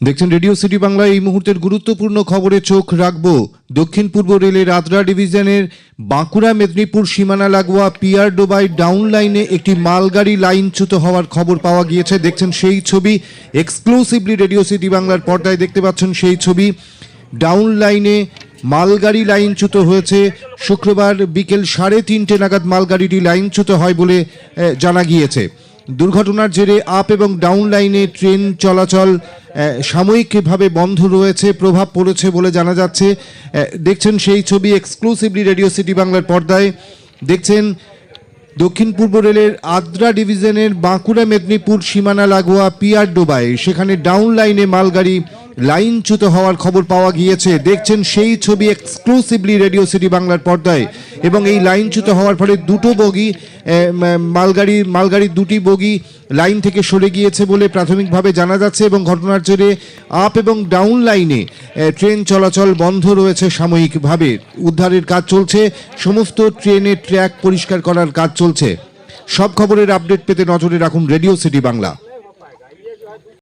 দেখছেন radio city Bangla এই মুহূর্তের গুরুত্বপূর্ণ খবরে চোখ রাখব। দক্ষিণ পূর্ব রেলের আদ্রা ডিভিশনের বাঁকুড়া মেদিনীপুর সীমানা লাগোয়া পিয়ার ডোবাই ডাউন লাইনে একটি মালগাড়ি লাইনচ্যুত হওয়ার খবর পাওয়া গিয়েছে। দেখছেন সেই ছবি, এক্সক্লুসিভলি রেডিও সিটি বাংলার পর্দায় দেখতে পাচ্ছেন সেই ছবি। ডাউন লাইনে মালগাড়ি লাইনচ্যুত হয়েছে। শুক্রবার বিকেল সাড়ে তিনটে নাগাদ মালগাড়িটি লাইনচ্যুত হয় বলে জানা গিয়েছে। দুর্ঘটনার জেরে আপ এবং ডাউন লাইনে ট্রেন চলাচল সাময়িকভাবে বন্ধ রয়েছে, প্রভাব পড়েছে বলে জানা যাচ্ছে। দেখছেন সেই ছবি এক্সক্লুসিভলি রেডিও সিটি বাংলার পর্দায়। দেখছেন দক্ষিণ পূর্ব রেলের আদ্রা ডিভিশনের বাঁকুড়া মেদিনীপুর সীমানা লাগোয়া পিয়ার ডোবায়। সেখানে ডাউন লাইনে মালগাড়ি লাইনচ্যুত হওয়ার খবর পাওয়া গিয়েছে। দেখছেন সেই ছবি এক্সক্লুসিভলি রেডিও সিটি বাংলার পর্দায়। এবং এই লাইনচ্যুত হওয়ার ফলে দুটো বগি মালগাড়ি, মালগাড়ির দুটি বগি লাইন থেকে সরে গিয়েছে বলে প্রাথমিকভাবে জানা যাচ্ছে এবং ঘটনার জেরে আপ এবং ডাউন লাইনে ট্রেন চলাচল বন্ধ রয়েছে সাময়িকভাবে। উদ্ধারের কাজ চলছে, সমস্ত ট্রেনের ট্র্যাক পরিষ্কার করার কাজ চলছে। সব খবরের আপডেট পেতে নজরে রাখুন রেডিও সিটি বাংলা।